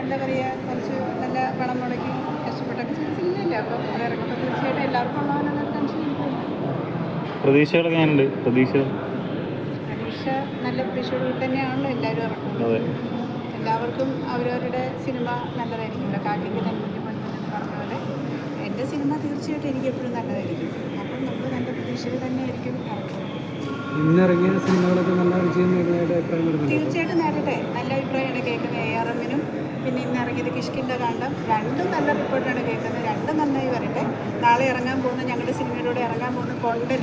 എന്താ പറയുക കുറച്ച് നല്ല പണം മുടക്കി കഷ്ടപ്പെട്ടൊക്കെ ചെയ്ത സിനിമയല്ലേ? അപ്പം അത് ഇറങ്ങുമ്പോൾ തീർച്ചയായിട്ടും എല്ലാവർക്കും ഉള്ളതെന്നൊരു ടെൻഷൻ പ്രതീക്ഷകളൊക്കെ ഞാനുണ്ട്. പ്രതീക്ഷ. പ്രതീക്ഷ നല്ല പ്രതീക്ഷയോടുകൂടി തന്നെയാണല്ലോ എല്ലാവരും ഇറക്കുന്നത് എല്ലാവർക്കും അവരവരുടെ സിനിമ നല്ലതായിരിക്കുമല്ലോ കാട്ടിക്ക് തന്നെ എന്ന് പറഞ്ഞ പോലെ എന്റെ സിനിമ തീർച്ചയായിട്ടും എനിക്ക് എപ്പോഴും നല്ലതായിരിക്കും. അപ്പം നമുക്ക് നല്ല പ്രതീക്ഷയിൽ തന്നെയായിരിക്കും ഇറക്കുന്നത് ഇന്നിറങ്ങിയ സിനിമകളൊക്കെ നല്ല വിജയം നേടുന്നതായിട്ട് അഭിപ്രായം വരുന്നുണ്ട്. തീർച്ചയായിട്ടും നേരട്ടെ നല്ല അഭിപ്രായമാണ് കേൾക്കുന്നത്. എ ആർ എമ്മിനും പിന്നെ ഇന്ന് ഇറങ്ങിയത് കിഷ്കിന്റെ കാണ്ടം രണ്ടും നല്ല റിപ്പോർട്ടാണ് കേൾക്കുന്നത്. രണ്ടും നന്നായി വരട്ടെ. നാളെ ഇറങ്ങാൻ പോകുന്ന ഞങ്ങളുടെ സിനിമയിലൂടെ ഇറങ്ങാൻ പോകുന്ന കൊണ്ടൽ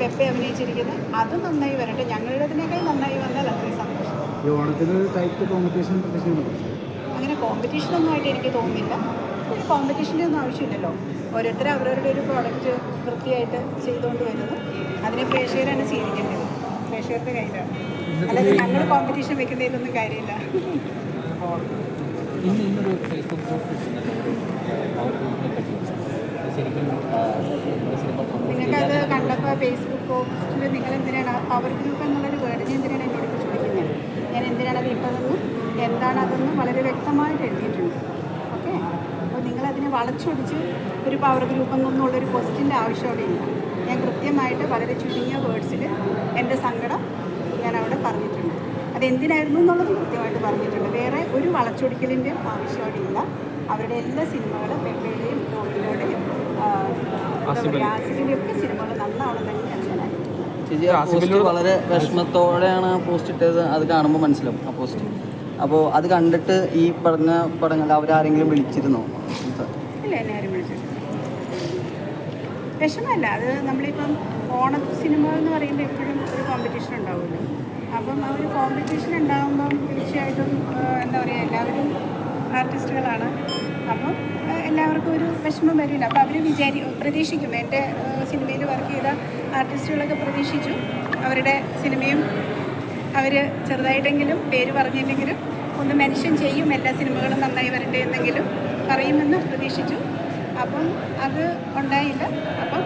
പെപ്പെ അഭിനയിച്ചിരിക്കുന്നത് അതും നന്നായി വരട്ടെ. ഞങ്ങളുടേതിനേക്കാൾ നന്നായി വന്നാൽ അത്രയും സന്തോഷം. ഈ ഓണത്തിന് ടൈപ്പ് കോമ്പറ്റീഷൻ അങ്ങനെ കോമ്പറ്റീഷനൊന്നും ആയിട്ട് എനിക്ക് തോന്നുന്നില്ല. ഒരു കോമ്പറ്റീഷന്റെ ഒന്നും ആവശ്യമില്ലല്ലോ. ഓരോരുത്തരും അവരവരുടെ ഒരു പ്രോഡക്റ്റ് വൃത്തിയായിട്ട് ചെയ്തുകൊണ്ട് വരുന്നു. അതിനെ പ്രേക്ഷകരാണ് സ്വീകരിക്കേണ്ടത്. പ്രേക്ഷകരുടെ കയ്യിലാണ്. അല്ലാതെ ഞങ്ങൾ കോമ്പറ്റീഷൻ വെക്കുന്നതിലൊന്നും കാര്യമില്ല. നിങ്ങൾക്കത് കണ്ടപ്പോൾ ഫേസ്ബുക്കോ നിങ്ങൾ എന്തിനാണ് പവർ ഗ്രൂപ്പ് എന്നുള്ളൊരു വേർഡിനെ എന്തിനാണ് എന്നോട് ചോദിക്കുന്നത് ഞാൻ എന്തിനാണ് അത് ഇട്ടതെന്നും എന്താണ് അതെന്നും വളരെ വ്യക്തമായിട്ട് എഴുതിയിട്ടുണ്ട്. ഓക്കെ അപ്പോൾ നിങ്ങളതിനെ വളച്ചൊടിച്ച് ഒരു പവർ ഗ്രൂപ്പ് എന്നുള്ളൊരു ക്വസ്റ്റിന്റെ ആവശ്യം അവിടെ ഇല്ല. ഞാൻ കൃത്യമായിട്ട് വളരെ ചുരുങ്ങിയ വേർഡ്സിൽ എന്റെ സങ്കടം ഞാൻ അവിടെ പറഞ്ഞിട്ടുണ്ട് അതെന്തിനായിരുന്നു എന്നുള്ളത് കൃത്യമായിട്ട് പറഞ്ഞിട്ടുണ്ട്. വേറെ ഒരു വളച്ചൊടിക്കലിന്റെ ആവശ്യം അവിടെ ഇല്ല. അവരുടെ എല്ലാ സിനിമകളും വെമ്പയുടെയും ടോമിനോടെയും ആസിഫിന്റെയും ഒക്കെ സിനിമകൾ നന്നാവണം തന്നെയാണ് ഞാൻ ചേച്ചി പോസ്റ്റ് വളരെ വിഷമത്തോടെയാണ് പോസ്റ്റ് ഇട്ടത്. അത് കാണുമ്പോൾ മനസ്സിലാവും ആ പോസ്റ്റ് അപ്പോൾ അത് കണ്ടിട്ട് ഈ പറഞ്ഞ പടങ്ങൾ അവരാരെങ്കിലും വിളിച്ചിരുന്നോ? ഇല്ല എന്നെ ആരും വിളിച്ചിട്ടില്ല വിഷമമല്ല അത് നമ്മളിപ്പം ഓണ സിനിമ എന്ന് പറയുമ്പോൾ എപ്പോഴും ഒരു കോമ്പറ്റീഷൻ ഉണ്ടാവുമല്ലോ. അപ്പം ആ ഒരു കോമ്പറ്റീഷൻ ഉണ്ടാകുമ്പം തീർച്ചയായിട്ടും എന്താ പറയുക എല്ലാവരും ആർട്ടിസ്റ്റുകളാണ് അപ്പം എല്ലാവർക്കും ഒരു വിഷമം വരില്ല. അപ്പോൾ അവർ വിചാരി പ്രതീക്ഷിക്കും. എന്റെ സിനിമയിൽ വർക്ക് ചെയ്ത ആർട്ടിസ്റ്റുകളൊക്കെ പ്രതീക്ഷിച്ചു. അവരുടെ സിനിമയും അവർ ചെറുതായിട്ടെങ്കിലും പേര് പറഞ്ഞില്ലെങ്കിലും ഒന്ന് മെൻഷൻ ചെയ്യും. എല്ലാ സിനിമകളും നന്നായി വരട്ടെ എന്നെങ്കിലും പറയുമെന്ന് പ്രതീക്ഷിച്ചു. അപ്പം അത് ഉണ്ടായില്ല. അപ്പം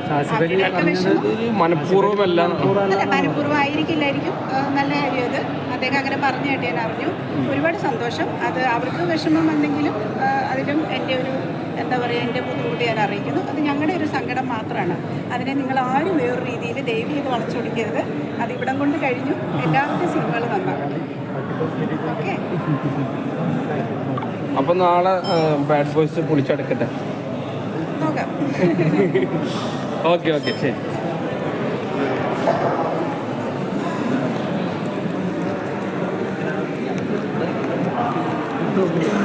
മനഃപൂർവമല്ല. അല്ല മനഃപൂർവം ആയിരിക്കില്ലായിരിക്കും ആ, നല്ല കാര്യം അത്. അദ്ദേഹം അങ്ങനെ പറഞ്ഞായിട്ട് ഞാൻ അറിഞ്ഞു. ഒരുപാട് സന്തോഷം. അത് അവർക്ക് വിഷമം എന്തെങ്കിലും അതിലും എന്റെ ഒരു എന്താ പറയുക എന്റെ ബുദ്ധിമുട്ട് ഞാൻ അറിയിക്കുന്നു. അത് ഞങ്ങളുടെ ഒരു സങ്കടം മാത്രമാണ്. അതിനെ നിങ്ങൾ ആരും വേറൊരു രീതിയിൽ ദൈവം ഇത് വളച്ചു വളച്ചൊടിക്കരുത്. അത് ഇവിടം കൊണ്ട് കഴിഞ്ഞു. എല്ലാവരുടെ സിനിമകൾ നന്നാകട്ടെ ഓക്കെ. അപ്പൊ നാളെ ബാഡ് ബോയ്സ് പൊളിച്ചടക്കട്ടെ. നോക്കാം ഓക്കെ ഓക്കെ ശരി ഇപ്പൊ